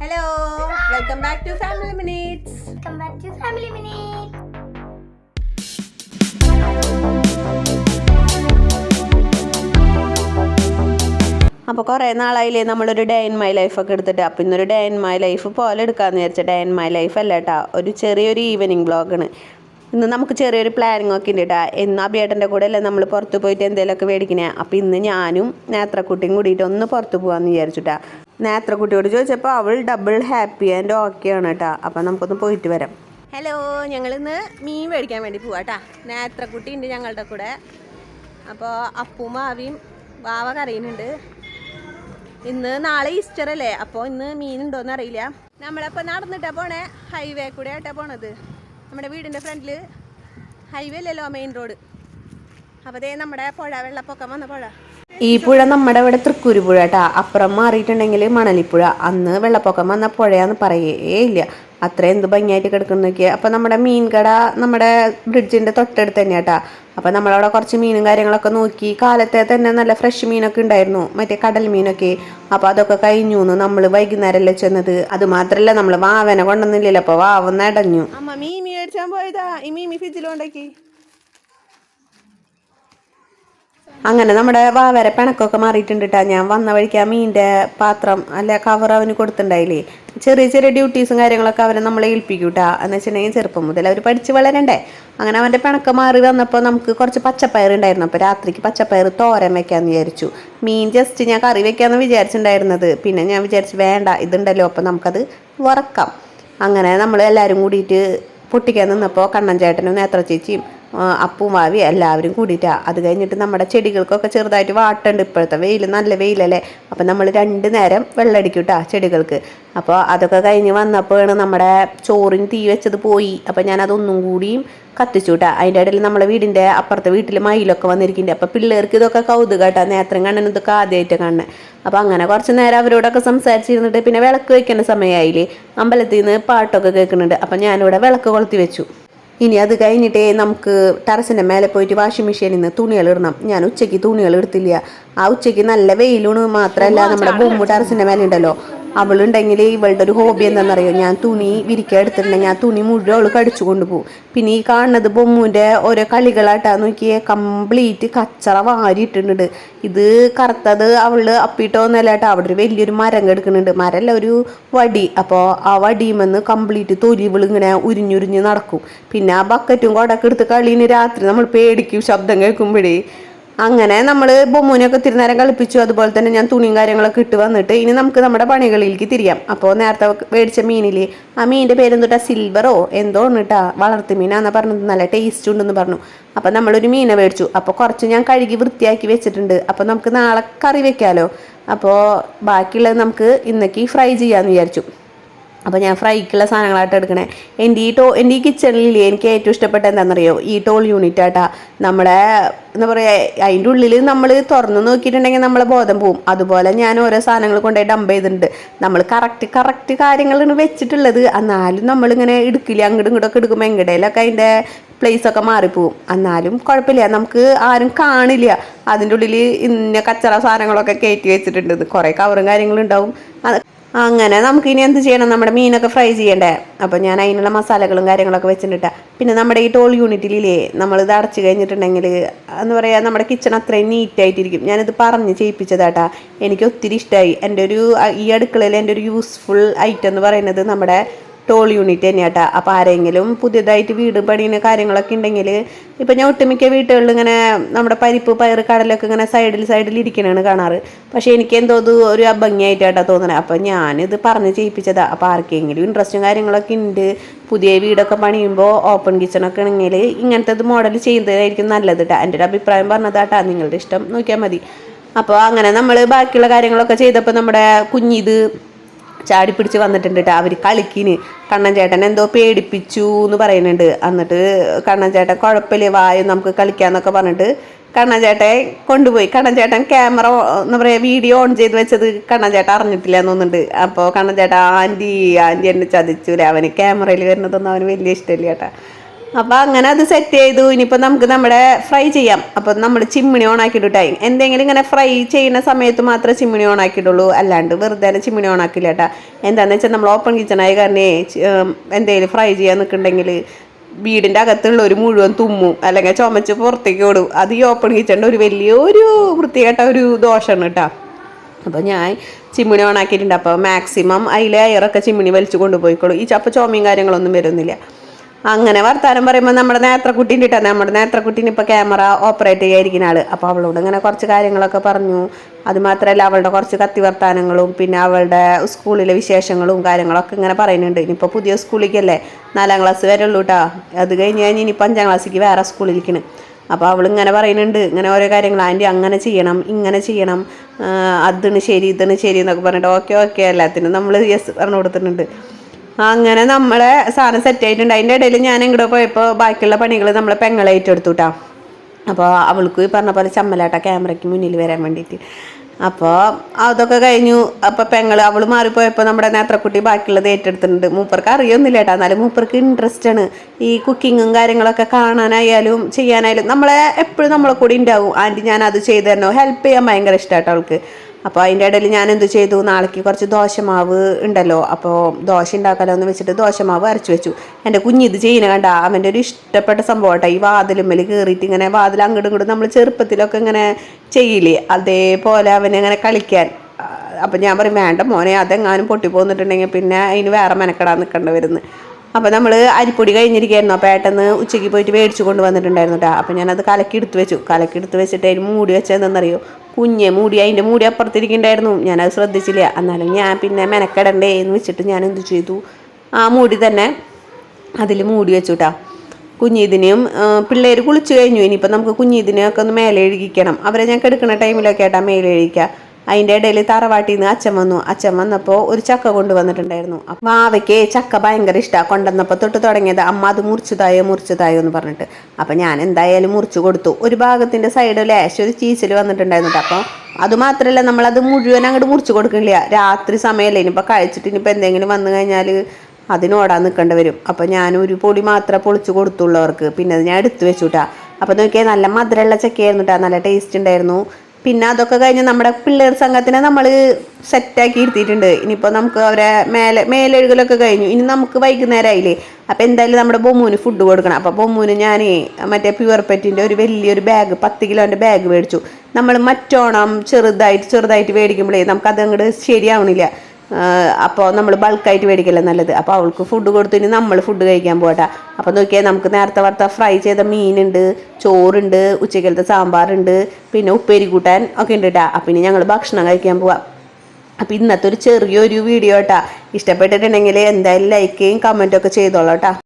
Hello welcome back to family minutes welcome back to family minutes അപ്പോൾ കുറേ നാളായില്ലേ നമ്മളൊരു day in my life ഒക്കെ എടുത്തിട്ട്. അപ്പോൾ ഇന്നൊരു ഡേ ഇൻ മൈ ലൈഫ് പോലെ എടുക്കാമെന്ന് വിചാരിച്ച ഡേ ഇൻ മൈ ലൈഫ് അല്ല കേട്ടോ ഒരു ചെറിയൊരു ഈവനിങ് ബ്ലോഗാണ് ഇന്ന് നമുക്ക് ചെറിയൊരു പ്ലാനിങ് ഒക്കെ ഉണ്ട് കേട്ടോ എന്ന് അഭിയേട്ടന്റെ കൂടെ അല്ലേ നമ്മൾ പുറത്ത് പോയിട്ട് എന്തെങ്കിലുമൊക്കെ മേടിക്കണേ. അപ്പോൾ ഇന്ന് ഞാനും നേത്രക്കുട്ടിയും കൂടിയിട്ട് ഒന്ന് പുറത്ത് പോകാമെന്ന് വിചാരിച്ചിട്ടാ നേത്രക്കുട്ടിയോട് ചോദിച്ചപ്പോൾ അവൾ ഡബിൾ ഹാപ്പി ആൻഡ് ഓക്കെ ആണ് കേട്ടോ അപ്പം നമുക്കൊന്ന് പോയിട്ട് വരാം. ഹലോ ഞങ്ങളിന്ന് മീൻ മേടിക്കാൻ വേണ്ടി പോവാ കേട്ടാ നേത്രക്കുട്ടി ഉണ്ട് ഞങ്ങളുടെ കൂടെ. അപ്പോൾ അപ്പും ആവിയും വാവ കറിയുന്നുണ്ട്. ഇന്ന് നാളെ ഈസ്റ്റർ അല്ലേ? അപ്പോൾ ഇന്ന് മീൻ ഉണ്ടോയെന്ന് അറിയില്ല. നമ്മളപ്പോൾ നടന്നിട്ടാ പോണേ? ഹൈവേ കൂടെ ആയിട്ടാ പോണത്. നമ്മുടെ വീടിന്റെ ഫ്രണ്ടിൽ ഹൈവേ അല്ലല്ലോ മെയിൻ റോഡ് അപ്പോൾ ദേ നമ്മുടെ പുഴ വെള്ളപ്പൊക്കം വന്ന പുഴ. ഈ പുഴ നമ്മുടെ ഇവിടെ തൃക്കൂരി പുഴ കേട്ടാ. അപ്പുറം മാറിയിട്ടുണ്ടെങ്കിൽ മണലിപ്പുഴ. അന്ന് വെള്ളപ്പൊക്കം വന്ന പുഴയാന്ന് പറയേ ഇല്ല. അത്ര എന്ത് ഭംഗിയായിട്ട് കിടക്കുന്നു നോക്കിയാൽ അപ്പം നമ്മുടെ മീൻകട നമ്മുടെ ബ്രിഡ്ജിന്റെ തൊട്ടടുത്ത് തന്നെ കേട്ടാ. അപ്പം നമ്മളവിടെ കുറച്ച് മീനും കാര്യങ്ങളൊക്കെ നോക്കി. കാലത്തെ തന്നെ നല്ല ഫ്രഷ് മീനൊക്കെ ഉണ്ടായിരുന്നു. മറ്റേ കടൽ മീനൊക്കെ. അപ്പോൾ അതൊക്കെ കഴിഞ്ഞു നമ്മൾ വൈകുന്നേരമല്ലേ ചെന്നത്. അത് മാത്രമല്ല നമ്മൾ വാവനെ കൊണ്ടുവന്നില്ലല്ലോ. അപ്പോൾ വാവന്ന് അടഞ്ഞു. അമ്മ മീൻ മേടിച്ചാൻ പോയതാ. ഈ മീൻ ഫ്രിഡ്ജിലുണ്ടാക്കി അങ്ങനെ നമ്മുടെ വാവരെ പിണക്കൊക്കെ മാറിയിട്ടുണ്ട് കേട്ടോ ഞാൻ വന്ന വഴിക്ക് ആ മീന്റെ പാത്രം അല്ല കവർ അവന് കൊടുത്തിട്ടുണ്ടായില്ലേ? ചെറിയ ചെറിയ ഡ്യൂട്ടീസും കാര്യങ്ങളൊക്കെ അവരെ നമ്മളെ ഏൽപ്പിക്കും കേട്ടോ എന്ന് വെച്ചിട്ടുണ്ടെങ്കിൽ ചെറുപ്പം മുതൽ അവർ പഠിച്ച് വളരണ്ടേ. അങ്ങനെ അവന്റെ പിണക്കം മാറി വന്നപ്പോൾ നമുക്ക് കുറച്ച് പച്ചപ്പയർ ഉണ്ടായിരുന്നു. അപ്പോൾ രാത്രിക്ക് പച്ചപ്പയർ തോരൻ വെക്കാമെന്ന് വിചാരിച്ചു. മീൻ ജസ്റ്റ് ഞാൻ കറി വെക്കാമെന്ന് വിചാരിച്ചിട്ടുണ്ടായിരുന്നത്. പിന്നെ ഞാൻ വിചാരിച്ചു വേണ്ട ഇതുണ്ടല്ലോ. അപ്പോൾ നമുക്കത് വറക്കാം. അങ്ങനെ നമ്മൾ എല്ലാവരും കൂടിയിട്ട് പൊട്ടിക്കാൻ നിന്നപ്പോൾ കണ്ണൻ ചേട്ടനും നേത്ര ചേച്ചിയും അപ്പും എല്ലാവരും കൂടിയിട്ടാണ് അത് കഴിഞ്ഞിട്ട് നമ്മുടെ ചെടികൾക്കൊക്കെ ചെറുതായിട്ട് വാട്ടുണ്ട്. ഇപ്പോഴത്തെ വെയിൽ നല്ല വെയിലല്ലേ? അപ്പം നമ്മൾ രണ്ട് നേരം വെള്ളമടിക്കും കേട്ടോ ചെടികൾക്ക്. അപ്പോൾ അതൊക്കെ കഴിഞ്ഞ് വന്നപ്പോഴാണ് നമ്മുടെ ചോറിന് തീ വെച്ചത് പോയി. അപ്പം ഞാൻ അതൊന്നും കൂടിയും കത്തിച്ചു കേട്ടോ അതിന്റെ ഇടയിൽ നമ്മുടെ വീടിന്റെ അപ്പുറത്തെ വീട്ടിൽ മയിലൊക്കെ വന്നിരിക്കുന്നുണ്ട്. അപ്പോൾ പിള്ളേർക്ക് ഇതൊക്കെ കൗതുക കേട്ടോ നേത്രം കണ്ണൻ ഇതൊക്കെ ആദ്യമായിട്ട് കാണുന്നത് അപ്പോൾ അങ്ങനെ കുറച്ച് നേരം അവരോടൊക്കെ സംസാരിച്ചിരുന്നിട്ട് പിന്നെ വിളക്ക് വയ്ക്കേണ്ട സമയമായില്ലേ? അമ്പലത്തിൽ നിന്ന് പാട്ടൊക്കെ കേൾക്കുന്നുണ്ട്. അപ്പം ഞാനിവിടെ വിളക്ക് കൊളുത്തി വെച്ചു. ഇനി അത് കഴിഞ്ഞിട്ടേ നമുക്ക് ടെറസിന്റെ മേലെ പോയിട്ട് വാഷിംഗ് മെഷീനിൽ നിന്ന് തുണികൾ ഇടണം. ഞാൻ ഉച്ചയ്ക്ക് തുണികൾ എടുത്തില്ല. ആ ഉച്ചയ്ക്ക് നല്ല വെയിലൂണ് മാത്രമല്ല നമ്മുടെ ബോംബ് ടെറസിന്റെ മേലെ ഉണ്ടല്ലോ. അവളുണ്ടെങ്കിൽ ഇവളുടെ ഒരു ഹോബി എന്താണെന്നറിയോ? ഞാൻ തുണി വിരിക്കാൻ എടുത്തിട്ടുണ്ടെങ്കിൽ ഞാൻ തുണി മുഴുവൻ അവൾ കടിച്ചു കൊണ്ടുപോകും. പിന്നെ ഈ കാണുന്നത് ബൊമ്മുവിന്റെ ഓരോ കളികളായിട്ടാ നോക്കിയേ കംപ്ലീറ്റ് കച്ചറ വാരിയിട്ടുണ്ട് ഇത് കറുത്തത് അവൾ അപ്പിട്ടോ കേട്ടോ അവിടെ ഒരു വലിയൊരു മരം കിടക്കുന്നുണ്ട് മരമല്ല ഒരു വടി. അപ്പോൾ ആ വടിയുമെന്ന് കംപ്ലീറ്റ് തൊലി ഇങ്ങനെ ഉരിഞ്ഞുരിഞ്ഞ് നടക്കും. പിന്നെ ആ ബക്കറ്റും കൊടക്കെടുത്ത് കളീന് രാത്രി നമ്മൾ പേടിക്കും ശബ്ദം കേൾക്കുമ്പോഴേ. അങ്ങനെ നമ്മൾ ബൊമ്മൂനൊക്കെ ഇത്തിരി നേരം കളിപ്പിച്ചു. അതുപോലെ തന്നെ ഞാൻ തുണിയും കാര്യങ്ങളൊക്കെ ഇട്ട് വന്നിട്ട് ഇനി നമുക്ക് നമ്മുടെ പണികളിലേക്ക് തിരിയാം. അപ്പോൾ നേരത്തെ മേടിച്ച മീനില്ലേ? ആ മീനിന്റെ പേരെന്തുട്ടാ? സിൽവറോ എന്തോ കേട്ടാ വളർത്തു മീനാന്ന് പറഞ്ഞത്. നല്ല ടേസ്റ്റ് ഉണ്ടെന്ന് പറഞ്ഞു. അപ്പോൾ നമ്മളൊരു മീനെ മേടിച്ചു. അപ്പോൾ കുറച്ച് ഞാൻ കഴുകി വൃത്തിയാക്കി വെച്ചിട്ടുണ്ട്. അപ്പോൾ നമുക്ക് നാളെ കറി വെക്കാമല്ലോ അപ്പോൾ ബാക്കിയുള്ളത് നമുക്ക് ഇന്നേക്ക് ഫ്രൈ ചെയ്യാമെന്ന് വിചാരിച്ചു. അപ്പോൾ ഞാൻ ഫ്രൈക്കുള്ള സാധനങ്ങളായിട്ട് എടുക്കണേ. എന്റെ ഈ ടോ എന്റെ ഈ കിച്ചണിൽ എനിക്ക് ഏറ്റവും ഇഷ്ടപ്പെട്ട എന്താണെന്നറിയോ? ഈ ടോൾ യൂണിറ്റ് ആട്ടാ നമ്മുടെ എന്താ പറയുക അതിന്റെ ഉള്ളിൽ നമ്മൾ തുറന്ന് നോക്കിയിട്ടുണ്ടെങ്കിൽ നമ്മളെ ബോധം പോവും. അതുപോലെ ഞാൻ ഓരോ സാധനങ്ങൾ കൊണ്ടുപോയി ഡംപ് ചെയ്തിട്ടുണ്ട്. നമ്മൾ കറക്റ്റ് കറക്റ്റ് കാര്യങ്ങളാണ് വെച്ചിട്ടുള്ളത്. എന്നാലും നമ്മളിങ്ങനെ എടുക്കില്ല അങ്ങോട്ടും ഇങ്ങോട്ടൊക്കെ എടുക്കുമ്പോൾ എങ്ങടേലൊക്കെ അതിന്റെ പ്ലേസ് ഒക്കെ മാറിപ്പോവും. എന്നാലും കുഴപ്പമില്ല. നമുക്ക് ആരും കാണില്ല. അതിന്റെ ഉള്ളിൽ ഇന്ന കച്ചറ സാധനങ്ങളൊക്കെ കയറ്റി വെച്ചിട്ടുണ്ട്. കുറേ കവറും കാര്യങ്ങളും ഉണ്ടാവും. അങ്ങനെ നമുക്ക് ഇനി എന്ത് ചെയ്യണം? നമ്മുടെ മീനൊക്കെ ഫ്രൈ ചെയ്യണ്ടേ? അപ്പം ഞാൻ അതിനുള്ള മസാലകളും കാര്യങ്ങളൊക്കെ വെച്ചിട്ടാ പിന്നെ നമ്മുടെ ഈ ടോൾ യൂണിറ്റിലില്ലേ നമ്മൾ ഇത് അടച്ചു കഴിഞ്ഞിട്ടുണ്ടെങ്കിൽ എന്ന് പറയുക നമ്മുടെ കിച്ചൺ അത്രയും നീറ്റായിട്ടിരിക്കും ഞാനിത് പറഞ്ഞ് ചെയ്യിപ്പിച്ചതാട്ടാ. എനിക്ക് ഒത്തിരി ഇഷ്ടമായി എന്റെ ഒരു ഈ അടുക്കളയിൽ എന്റെ ഒരു യൂസ്ഫുൾ ഐറ്റം എന്ന് പറയുന്നത് നമ്മുടെ ടോൾ യൂണിറ്റ് തന്നെയാട്ടാ. അപ്പോൾ ആരെങ്കിലും പുതിയതായിട്ട് വീട് പണിയുന്ന കാര്യങ്ങളൊക്കെ ഉണ്ടെങ്കിൽ ഇപ്പം ഞാൻ ഒട്ടുമിക്ക വീട്ടുകളിൽ ഇങ്ങനെ നമ്മുടെ പരിപ്പ് പയർ കടലൊക്കെ ഇങ്ങനെ സൈഡിൽ സൈഡിൽ ഇരിക്കണതാണ് കാണാറ്. പക്ഷേ എനിക്ക് എന്തോ ഇത് ഒരു അഭംഗിയായിട്ടാണ് തോന്നണേ. അപ്പം ഞാനിത് പറഞ്ഞ് ചെയ്യിപ്പിച്ചതാ. അപ്പോൾ ആർക്കെങ്കിലും ഇൻട്രസ്റ്റും കാര്യങ്ങളൊക്കെ ഉണ്ട് പുതിയ വീടൊക്കെ പണിയുമ്പോൾ ഓപ്പൺ കിച്ചണൊക്കെ ആണെങ്കിൽ ഇങ്ങനത്തെ മോഡൽ ചെയ്യുന്നതായിരിക്കും നല്ലത് കേട്ടോ എന്റെ ഒരു അഭിപ്രായം പറഞ്ഞതാട്ടാ. നിങ്ങളുടെ ഇഷ്ടം നോക്കിയാൽ മതി. അപ്പോൾ അങ്ങനെ നമ്മൾ ബാക്കിയുള്ള കാര്യങ്ങളൊക്കെ ചെയ്തപ്പോൾ നമ്മുടെ കുഞ്ഞിത് ചാടി പിടിച്ച് വന്നിട്ടുണ്ട് കേട്ടോ അവർ കളിക്കിന്. കണ്ണൻ ചേട്ടൻ എന്തോ പേടിപ്പിച്ചു എന്ന് പറയുന്നുണ്ട്. എന്നിട്ട് കണ്ണൻ ചേട്ടൻ കുഴപ്പമില്ല വായു നമുക്ക് കളിക്കാന്നൊക്കെ പറഞ്ഞിട്ട് കണ്ണൻ ചേട്ടൻ കൊണ്ടുപോയി. കണ്ണൻ ചേട്ടൻ ക്യാമറ എന്താ പറയുക വീഡിയോ ഓൺ ചെയ്ത് വെച്ചത് കണ്ണൻ ചേട്ടൻ അറിഞ്ഞിട്ടില്ല എന്നൊന്നുണ്ട് അപ്പോൾ കണ്ണൻ ചേട്ടൻ ആന്റി ആന്റി എന്നെ ചതിച്ചൂലേ. അവന് ക്യാമറയിൽ വരുന്നതൊന്നും അവന് വലിയ ഇഷ്ടമില്ല ചേട്ടാ അപ്പോൾ അങ്ങനെ അത് സെറ്റ് ചെയ്തു. ഇനിയിപ്പോൾ നമുക്ക് നമ്മുടെ ഫ്രൈ ചെയ്യാം. അപ്പോൾ നമ്മൾ ചിമ്മിണി ഓൺ ആക്കിയിട്ടായി എന്തെങ്കിലും ഇങ്ങനെ ഫ്രൈ ചെയ്യുന്ന സമയത്ത് മാത്രമേ ചിമ്മിണി ഓൺ ആക്കിയിട്ടുള്ളൂ അല്ലാണ്ട് വെറുതെ ചിമ്മിണി ഓൺ ആക്കില്ല കേട്ടോ എന്താണെന്ന് വെച്ചാൽ നമ്മൾ ഓപ്പൺ കിച്ചണായി കാരണേ എന്തെങ്കിലും ഫ്രൈ ചെയ്യാൻ നിൽക്കുന്നുണ്ടെങ്കിൽ വീടിന്റെ അകത്തുള്ള ഒരു മുഴുവൻ തുമ്മും അല്ലെങ്കിൽ ചുമച്ച് പുറത്തേക്ക് ഓടും. അത് ഈ ഓപ്പൺ കിച്ചണിന്റെ ഒരു വലിയൊരു വൃത്തികെട്ട ഒരു ദോഷമാണ് കേട്ടോ അപ്പോൾ ഞാൻ ചിമ്മിണി ഓൺ ആക്കിയിട്ടുണ്ട്. അപ്പോൾ മാക്സിമം അതിലെ അയറൊക്കെ ചിമ്മിണി വലിച്ചു കൊണ്ടുപോയിക്കോളൂ. ഈ ചപ്പ ചോമയും കാര്യങ്ങളൊന്നും വരുന്നില്ല. അങ്ങനെ വർത്താനം പറയുമ്പോൾ നമ്മുടെ നേത്രക്കുട്ടീന്റെ ഇട്ടാ നമ്മുടെ നേത്രക്കുട്ടീൻ ഇപ്പോൾ ക്യാമറ ഓപ്പറേറ്റ് ചെയ്യാതിരിക്കുന്ന ആൾ അപ്പോൾ അവളോട് ഇങ്ങനെ കുറച്ച് കാര്യങ്ങളൊക്കെ പറഞ്ഞു. അതുമാത്രമല്ല അവളുടെ കുറച്ച് കത്തി വർത്താനങ്ങളും പിന്നെ അവളുടെ സ്കൂളിലെ വിശേഷങ്ങളും കാര്യങ്ങളൊക്കെ ഇങ്ങനെ പറയുന്നുണ്ട്. ഇനിയിപ്പോൾ പുതിയ സ്കൂളിലേക്കല്ലേ നാലാം ക്ലാസ് വരെ ഉള്ളൂ കേട്ടോ അത് കഴിഞ്ഞ് കഴിഞ്ഞ് ഇനിയിപ്പോൾ അഞ്ചാം ക്ലാസ്സിലേക്ക് വേറെ സ്കൂളിലേക്കാണ്. അപ്പോൾ അവൾ ഇങ്ങനെ പറയുന്നുണ്ട്. ഇങ്ങനെ ഓരോ കാര്യങ്ങൾ ആന്റി അങ്ങനെ ചെയ്യണം ഇങ്ങനെ ചെയ്യണം. അതിന് ശരി ഇതിന് ശരി എന്നൊക്കെ പറഞ്ഞിട്ട് ഓക്കെ ഓക്കെ. എല്ലാത്തിനും നമ്മൾ യെസ് പറഞ്ഞു കൊടുത്തിട്ടുണ്ട്. അങ്ങനെ നമ്മളെ സാധനം സെറ്റ് ആയിട്ടുണ്ട്. അതിന്റെ ഇടയിൽ ഞാൻ ഇങ്ങോട്ട് പോയപ്പോൾ ബാക്കിയുള്ള പണികൾ നമ്മളെ പെങ്ങളെ ഏറ്റെടുത്തു കേട്ടോ അപ്പോൾ അവൾക്ക് ഈ പറഞ്ഞ പോലെ ചമ്മലാട്ട ക്യാമറയ്ക്ക് മുന്നിൽ വരാൻ വേണ്ടിയിട്ട്. അപ്പോൾ അതൊക്കെ കഴിഞ്ഞു. അപ്പോൾ പെങ്ങൾ അവൾ മാറിപ്പോയപ്പോൾ നമ്മുടെ നേത്രക്കുട്ടി ബാക്കിയുള്ളത് ഏറ്റെടുത്തിട്ടുണ്ട്. മൂപ്പർക്ക് അറിയൊന്നുമില്ല കേട്ടോ എന്നാലും മൂപ്പർക്ക് ഇൻട്രസ്റ്റ് ആണ്. ഈ കുക്കിങ്ങും കാര്യങ്ങളൊക്കെ കാണാനായാലും ചെയ്യാനായാലും നമ്മളെ എപ്പോഴും നമ്മളെ കൂടി ഉണ്ടാവും. ആന്റി ഞാൻ അത് ചെയ്തു തരണോ? ഹെൽപ്പ് ചെയ്യാൻ ഭയങ്കര ഇഷ്ടമാട്ടോ അവൾക്ക്. അപ്പോൾ അതിന്റെ ഇടയിൽ ഞാൻ എന്ത് ചെയ്തു? നാളേക്ക് കുറച്ച് ദോശമാവ് ഉണ്ടല്ലോ. അപ്പോൾ ദോശ ഉണ്ടാക്കാലോ എന്ന് വെച്ചിട്ട് ദോശമാവ് അരച്ചു വെച്ചു. എന്റെ കുഞ്ഞിത് ചെയ്യുന്ന കണ്ട അവന്റെ ഒരു ഇഷ്ടപ്പെട്ട സംഭവം കേട്ടോ ഈ വാതിലുമ്മൽ കയറിയിട്ട് ഇങ്ങനെ വാതിൽ അങ്ങോട്ടും ഇങ്ങോട്ടും നമ്മൾ ചെറുപ്പത്തിലൊക്കെ ഇങ്ങനെ ചെയ്യില്ലേ? അതേപോലെ അവനിങ്ങനെ കളിക്കാൻ. അപ്പം ഞാൻ പറയും വേണ്ട മോനെ അതെങ്ങാനും പൊട്ടി പോന്നിട്ടുണ്ടെങ്കിൽ പിന്നെ അതിന് വേറെ മെനക്കെടാൻ നിൽക്കേണ്ടി വരുന്നു. അപ്പോൾ നമ്മൾ അരിപ്പൊടി കഴിഞ്ഞിരിക്കുകയായിരുന്നു അപ്പോൾ ഏട്ടന്ന് ഉച്ചയ്ക്ക് പോയിട്ട് മേടിച്ചു കൊണ്ട് വന്നിട്ടുണ്ടായിരുന്നു കേട്ടോ അപ്പോൾ ഞാനത് കലക്കി എടുത്ത് വെച്ചു. കലക്കി എടുത്ത് വെച്ചിട്ട് അതിന് മൂടി വെച്ചതെന്നറിയോ കുഞ്ഞെ മൂടി അതിന്റെ മൂടി അപ്പുറത്തിരിക്കുന്നുണ്ടായിരുന്നു. ഞാനത് ശ്രദ്ധിച്ചില്ല. എന്നാലും ഞാൻ പിന്നെ മെനക്കെടണ്ടേ എന്ന് വെച്ചിട്ട് ഞാൻ എന്ത് ചെയ്തു? ആ മൂടി തന്നെ അതിൽ മൂടി വെച്ചു കേട്ടോ കുഞ്ഞീതിനെയും പിള്ളേർ കുളിച്ചു കഴിഞ്ഞു. ഇനിയിപ്പോൾ നമുക്ക് കുഞ്ഞീതിനെയൊക്കെ ഒന്ന് മേലെ എഴുകിക്കണം അവരെ ഞാൻ കിടക്കുന്ന ടൈമിലൊക്കെ ആയിട്ടാണ് മേലെ എഴുതിക്കുക അതിന്റെ ഇടയിൽ തറവാട്ടിൽ നിന്ന് അച്ഛൻ വന്നു. അച്ഛൻ വന്നപ്പോൾ ഒരു ചക്ക കൊണ്ടുവന്നിട്ടുണ്ടായിരുന്നു മാവയ്ക്ക് ചക്ക ഭയങ്കര ഇഷ്ടമാണ് കൊണ്ടുവന്നപ്പോൾ തൊട്ട് തുടങ്ങിയത് അമ്മ അത് മുറിച്ചതായോ മുറിച്ചതായോ എന്ന് പറഞ്ഞിട്ട്. അപ്പം ഞാൻ എന്തായാലും മുറിച്ചു കൊടുത്തു. ഒരു ഭാഗത്തിന്റെ സൈഡ് ലേശം ഒരു ചീച്ചിൽ വന്നിട്ടുണ്ടായിരുന്നു ട്ടോ. അപ്പോൾ അത് മാത്രമല്ല നമ്മളത് മുഴുവൻ അങ്ങോട്ട് മുറിച്ചു കൊടുക്കില്ല രാത്രി സമയമല്ലേ ഇനിയിപ്പോൾ കഴിച്ചിട്ട് ഇനിയിപ്പോൾ എന്തെങ്കിലും വന്നു കഴിഞ്ഞാൽ അതിനോടാൻ നിൽക്കേണ്ടി വരും. അപ്പോൾ ഞാൻ ഒരു പൊടി മാത്രം പൊളിച്ചു കൊടുത്തുള്ളവർക്ക് പിന്നെ അത് ഞാൻ എടുത്തു വെച്ചു കേട്ടാ അപ്പോൾ നോക്കിയാൽ നല്ല മധുരമുള്ള ചക്കയായിരുന്നു കേട്ടോ നല്ല ടേസ്റ്റ് ഉണ്ടായിരുന്നു. പിന്നെ അതൊക്കെ കഴിഞ്ഞ് നമ്മുടെ പിള്ളേർ സംഘത്തിനെ നമ്മൾ സെറ്റാക്കി ഇരുത്തിയിട്ടുണ്ട്. ഇനിയിപ്പോൾ നമുക്ക് അവരെ മേലെ മേലെഴുകലൊക്കെ കഴിഞ്ഞു. ഇനി നമുക്ക് വൈകുന്നേരമായില്ലേ അപ്പോൾ എന്തായാലും നമ്മുടെ ബൊമ്മൂന് ഫുഡ് കൊടുക്കണം. അപ്പോൾ ബൊമ്മൂന് ഞാൻ മറ്റേ പ്യുവർ പെറ്റിന്റെ ഒരു വലിയൊരു ബാഗ് പത്ത് കിലോന്റെ ബാഗ് മേടിച്ചു. നമ്മൾ മറ്റോണം ചെറുതായിട്ട് ചെറുതായിട്ട് മേടിക്കുമ്പോഴേ നമുക്കത് അങ്ങോട്ട് ശരിയാവണില്ല. അപ്പോൾ നമ്മൾ ബൾക്കായിട്ട് മേടിക്കല്ലേ നല്ലത്? അപ്പോൾ അവൾക്ക് ഫുഡ് കൊടുത്തു ഇനി നമ്മൾ ഫുഡ് കഴിക്കാൻ പോകട്ടെ. അപ്പോൾ നോക്കിയാൽ നമുക്ക് നേരത്തെ വറുത്ത ഫ്രൈ ചെയ്ത മീനുണ്ട് ചോറുണ്ട് ഉച്ചക്കലത്തെ സാമ്പാറുണ്ട് പിന്നെ ഉപ്പേരി കൂട്ടാൻ ഒക്കെ ഉണ്ട് കേട്ടോ അപ്പം ഇനി ഞങ്ങൾ ഭക്ഷണം കഴിക്കാൻ പോവാം. അപ്പോൾ ഇന്നത്തെ ഒരു ചെറിയൊരു വീഡിയോ കേട്ടാ ഇഷ്ടപ്പെട്ടിട്ടുണ്ടെങ്കിൽ എന്തായാലും ലൈക്ക് ചെയ്യും കമന്റൊക്കെ ചെയ്തോളാം കേട്ടോ